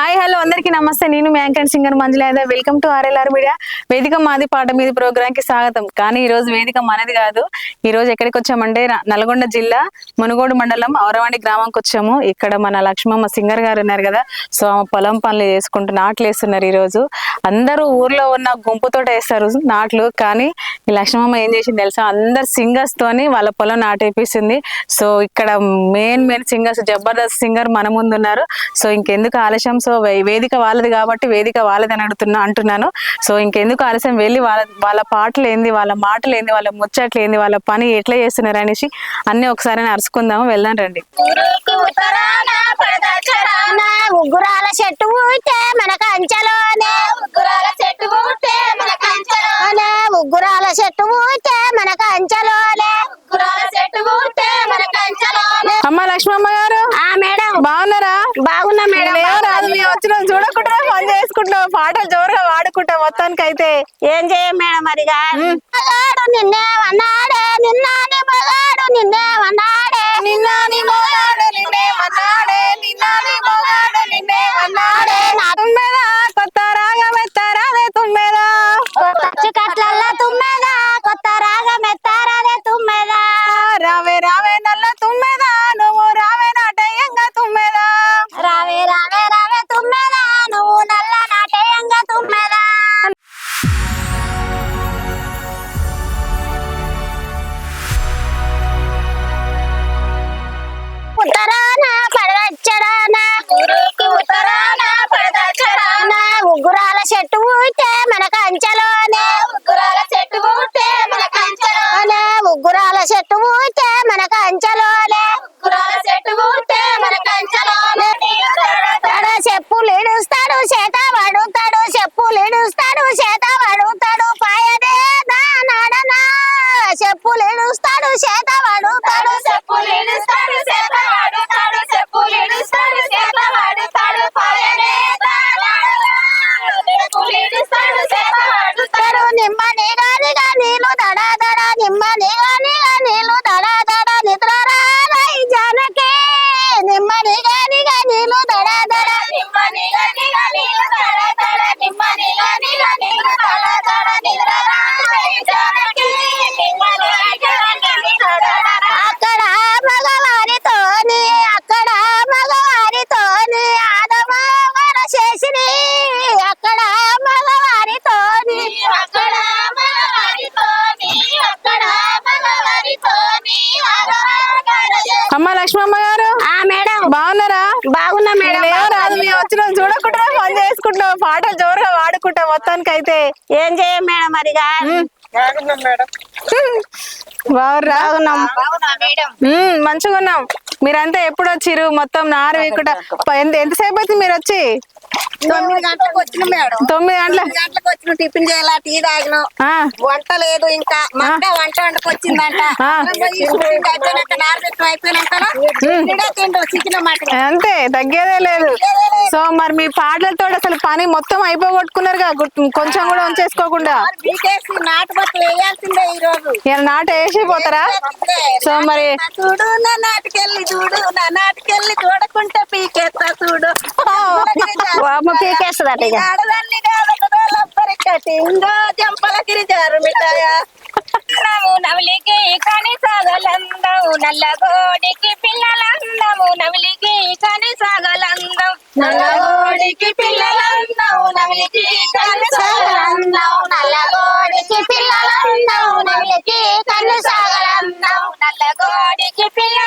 Hi hello అందరికీ నమస్తే. నేను మ్యాంకన్ సింగర్ మంజులేదా వెల్కమ్ టు ఆర్ఎల్ఆర్ మీడియా. వేదిక మాది పాట మీది ప్రోగ్రామ్కి స్వాగతం. కానీ ఈ రోజు వేదిక మనది కాదు. ఈ రోజు ఎక్కడికి వచ్చామంటే నల్గొండ జిల్లా మునుగోడు మండలం ఔరవాణి గ్రామంకి వచ్చాము. ఇక్కడ మన లక్ష్మమ్మ సింగర్ గారు ఉన్నారు కదా. సో ఆమె పొలం పనులు చేసుకుంటూ నాట్లు వేస్తున్నారు ఈ రోజు. అందరూ ఊర్లో ఉన్న గుంపుతో వేస్తారు. నాట్లు. కానీ ఈ లక్ష్మమ్మ ఏం చేసింది తెలుసా? అందరు సింగర్స్ తోని వాళ్ళ పొలం నాటేపిస్తుంది. సో ఇక్కడ main main singers Jabardasth singer మన ముందు ఉన్నారు. సో ఇంకెందుకు ఆలస్యం? సో సో వేదిక వాళ్ళది కాబట్టి వేదిక వాళ్ళది అని అడుగుతున్నా అంటున్నాను. సో ఇంకెందుకు ఆలస్యం? వెళ్ళి వాళ్ళ వాళ్ళ పాటలు ఏంది? వాళ్ళ మాటలు ఏంది? వాళ్ళ ముచ్చట్లు ఏంది? వాళ్ళ పని ఎట్లా చేస్తున్నారు అనేసి అన్ని ఒకసారి అరుచుకుందాము వెళ్దాం రండి. ఊరికి ఉగ్గురాల చెట్టు మనకు మన my god! ఏం చేయం మేడం బాగుర్రా? బాగున్నా. మంచిగా ఉన్నాం. మీరంతా ఎప్పుడు వచ్చిర్రు? మొత్తం నారు ఎంత ఎంతసేపు అవుతుంది మీరు వచ్చి? తొమ్మిది గంటలకు వచ్చిన మేడం. తొమ్మిది గంటల గంటలకు వచ్చిన టిఫిన్ చేయాల? టీ తాగినాం. ఆ, వంట లేదు ఇంకా. వంట. అయిపోయినాక అయిపోయినాక చికెన్ మటన్. అంతే తగ్గేదే లేదు. సో మరి మీ పాటలతో అసలు పని మొత్తం అయిపోగొట్టుకున్నారుగా. గుట్- కొంచెం కూడా ఉంచేసుకోకుండా. నాటు వేసిపోతారా? సో మరి చూడు నా నాటికెళ్ళి చూడు నా నాటికెళ్ళి చూడకుంటే పీకేస్తా చూడు. పీకేస్తుందట జంపల గిరిజారు మిఠాయ అందము నవలికి కని సాగలందము నల్లగోడికి పిల్లలందము నవలికి కని సాగలందం నల్లగోడికి పిల్లలందము నవలికి కని సాగలందం నల్లగోడికి పిల్లలందము నవలికి కని సాగలందం నల్లగోడికి పిల్ల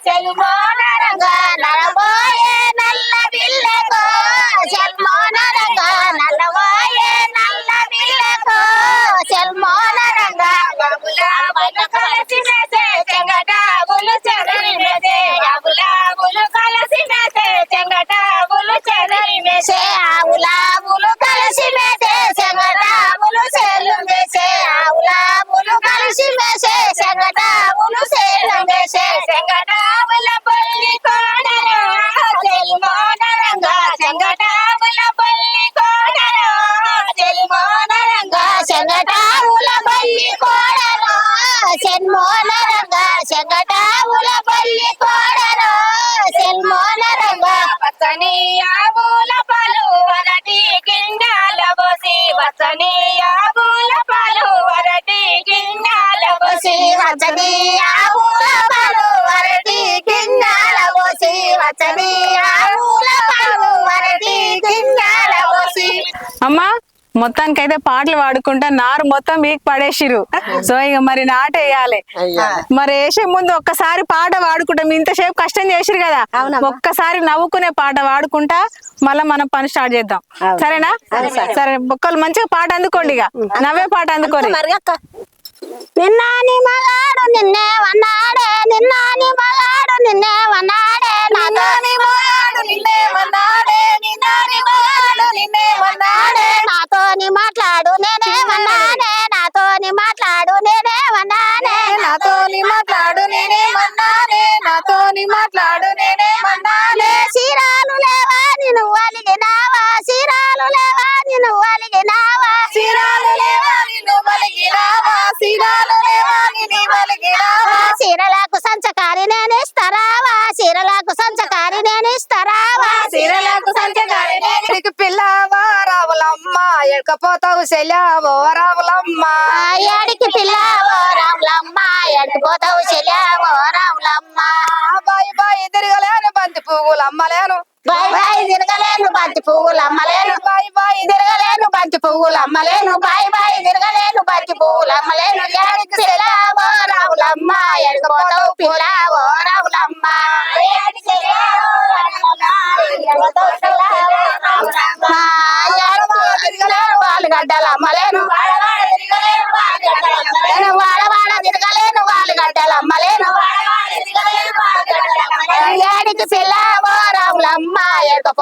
até mar. మొత్తానికైతే పాటలు పాడుకుంటా నారు మొత్తం మీకు పడేసిరు సో ఇక మరి నాటు వేయాలి. మరి వేసే ముందు ఒక్కసారి పాట పాడుకుంటా మీ ఇంతసేపు కష్టం చేసిరు కదా. ఒక్కసారి నవ్వుకునే పాట పాడుకుంటా మళ్ళీ మనం పని స్టార్ట్ చేద్దాం. సరేనా? సరే ఒక్కళ్ళు మంచిగా పాట అందుకోండి ఇక. నవ్వే పాట అందుకోండి. నిన్నాని మగాడు నిన్నే వన్నాడే నిన్నాని మగాడు నిన్నే వన్నాడే నాతోని ఎడకపోతావు సెలవో రావులమ్మ? ఏడికి పిల్లవో రాములమ్మ ఎడిపోతావు చెల్లెవో రాములమ్మ బాయి బాయి తిరగలేను బంతి పువ్వులు అమ్మలేను. బాయ్ బాయ్ తిరగలేను బంతి పువ్వులు అమ్మలేను. బాయి బాయి తిరగలేను బంతి పువ్వులు అమ్మలేను. బాయ్ బాయ్ తిరగలేను బంతి పువ్వులు అమ్మలేను. ఏడికి పిల్లవో రాములమ్మ ఎడిపోతావు పిల్లవో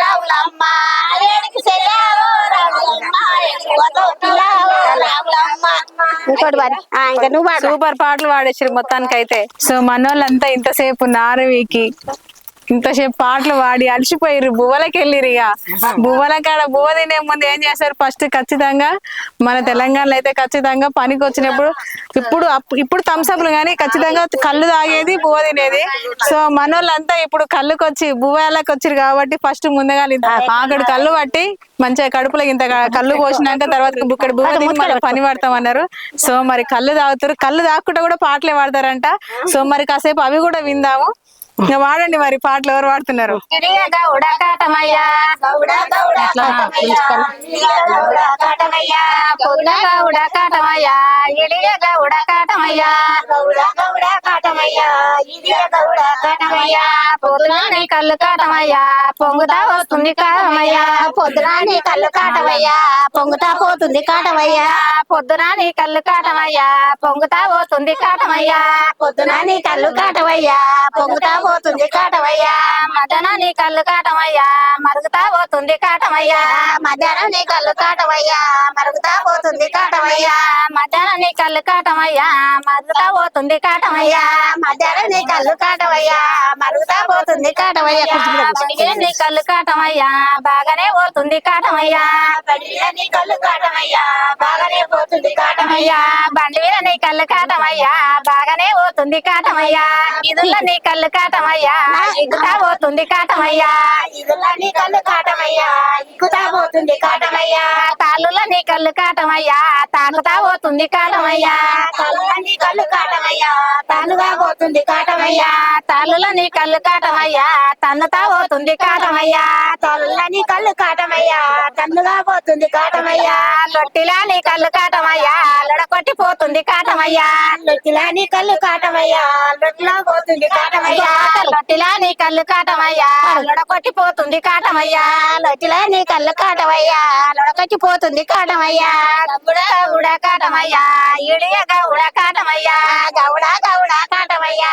రావులమ్మ. ఎడకపోతావు పిల్లావో రావులమ్మ. ఇంకోటి ఆ, ఇంకా నువ్వు పాడు. సూపర్ పాటలు పాడేసారు మొత్తానికైతే. సో మనోళ్ళంతా ఇంతసేపు నారవీకి ఇంతసేపు పాటలు పాడి అలసిపోయారు బువ్వలకి వెళ్ళిరు ఇక. బువ్వల కాడ బువ్వ తినే ముందు ఏం చేస్తారు? ఫస్ట్ ఖచ్చితంగా మన తెలంగాణలో అయితే ఖచ్చితంగా పనికి వచ్చినప్పుడు ఇప్పుడు ఇప్పుడు థమ్స్అప్లు కానీ ఖచ్చితంగా కళ్ళు తాగేది బువ్వ తినేది. సో మనోళ్ళంతా ఇప్పుడు కళ్ళుకొచ్చి బువ్వలకి వచ్చిరు కాబట్టి ఫస్ట్ ముందుగా ఆకడు కళ్ళు పట్టి మంచిగా కడుపులో ఇంత కళ్ళు పోసినాక తర్వాత బుక్కడి బువ్వ తిని మళ్ళీ పని పడతామన్నారు సో మరి కళ్ళు తాగుతారు. కళ్ళు తాగకుండా కూడా పాటలే పాడతారంట. సో మరి కాసేపు అవి కూడా విందాము. ఇంకా వాడండి మరి పాటలు ఎవరు పాడుతున్నారు పొద్దునాని కళ్ళు కాటమయ్య పొంగుతా వస్తుంది కాటమయ్య పొద్దునాని కళ్ళు కాటమయ్య పొంగుతా పోతుంది కాటమయ్య పొద్దునాని కళ్ళు కాటమయ్య పొంగుతా పోతుంది కాటమయ్య పొద్దునాని కళ్ళు కాటమయ్య పొంగుతా పోతుంది కాటమయ్య. మధ్యాహ్నం నీ కళ్ళు కాటమయ్యా. మరుగుతా పోతుంది కాటమయ్యా. మధ్యాహ్నం నీ కళ్ళు కాటమయ్యా. మరుగుతా పోతుంది కాటమయ్యా. మధ్యాహ్నం నీ కళ్ళు కాటమయ్యా. మరుగుతా పోతుంది కాటమయ్యా. మధ్యాహ్నం నీ కళ్ళు కాటమయ్యా. మరుగుతా పోతుంది కాటమయ్యా. నీ కళ్ళు కాటమయ్యా. బాగానే పోతుంది కాటమయ్యా. నీ కళ్ళు కాటమయ్యా. బాగానే పోతుంది కాటమయ్యా. బండి మీద నీ కళ్ళు కాటమయ్యా. బాగానే పోతుంది కాటమయ్యా. ఇదుల నీ కళ్ళు కాటమయ్యా ఇగుతా పోతుంది కాటమయ్యా. ఇదుల నీ కళ్ళు కాటమయ్యా ఇగుతా పోతుంది కాటమయ్యా. తాళ్ళుల నీ కళ్ళు కాటమయ్యా తాకుతా పోతుంది కాటమయ్యా. తాళ్ళుల నీ కళ్ళు కాటమయ్యా తానుగా పోతుంది కాటమయ్యా. తాళ్ళుల నీ కళ్ళు కాటమయ్యా తన్నుతా పోతుంది కాటమయ్యా. తాళ్ళుల నీ కళ్ళు కాటమయ్యా తన్నుగా పోతుంది కాటమయ్యా. లొట్టిలా నీ కళ్ళు కాటమయ్యా లొడకొట్టి పోతుంది కాటమయ్యా. లొట్టిలా నీ కళ్ళు కాటమయ్యా లొట్టిలా పోతుంది కాటమయ్యా. లొట్టిలా నీ కళ్ళు కాటమయ్యా. లొడకొట్టిపోతుంది కాటమయ్యా. లొట్టిలా నీ కళ్ళు కాటమయ్యా. లొడకొట్టిపోతుంది కాటమయ్యా. గౌడ గౌడ కాటమయ్యా. ఇడియ గౌడ కాటమయ్యా. గౌడ గౌడ కాటమయ్యా.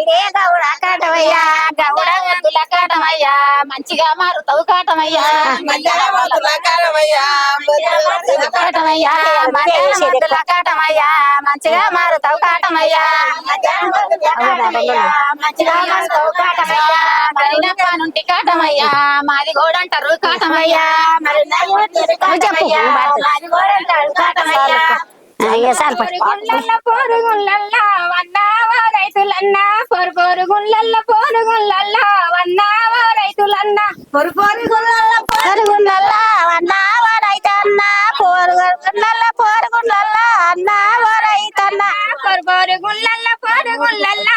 ఇడియ గౌడ కాటమయ్యా. కాటమయ్యా గౌడ ముద్దుల కాటమయ్యా. మంచిగా మారుతావు కాటమయ్యా. కాటమయ్యా. కాటమయ్యా. మంచిగా మారుతావు కాటమయ్యా. మంచిగా నుండి కాటమయ్యా మాది కూడా అంటారు కాటమయ్యా మరి కాటమయ్యా మాది కూడా అంటారు కాటమయ్యా పొరుగుళ్ళల్ల పొరుగుళ్ళల్ల వన్నావా రైతులన్న. పొరు పొరుగుళ్ళల్ల పొరుగుళ్ళల్ల వన్నావా రైతులన్న. పొరు పొరుగుళ్ళల్ల పొరుగుండల్లా అన్నావా రైతన్న. పోరుగుండల్ల పోరుగుండల్ల అన్నావా రైతన్న. పొరు పొరుగుళ్ళల్ల పొరుగుళ్ళల్ల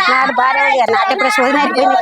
నాడు బాగా నాటి ప్రశ్న అయిపోయింది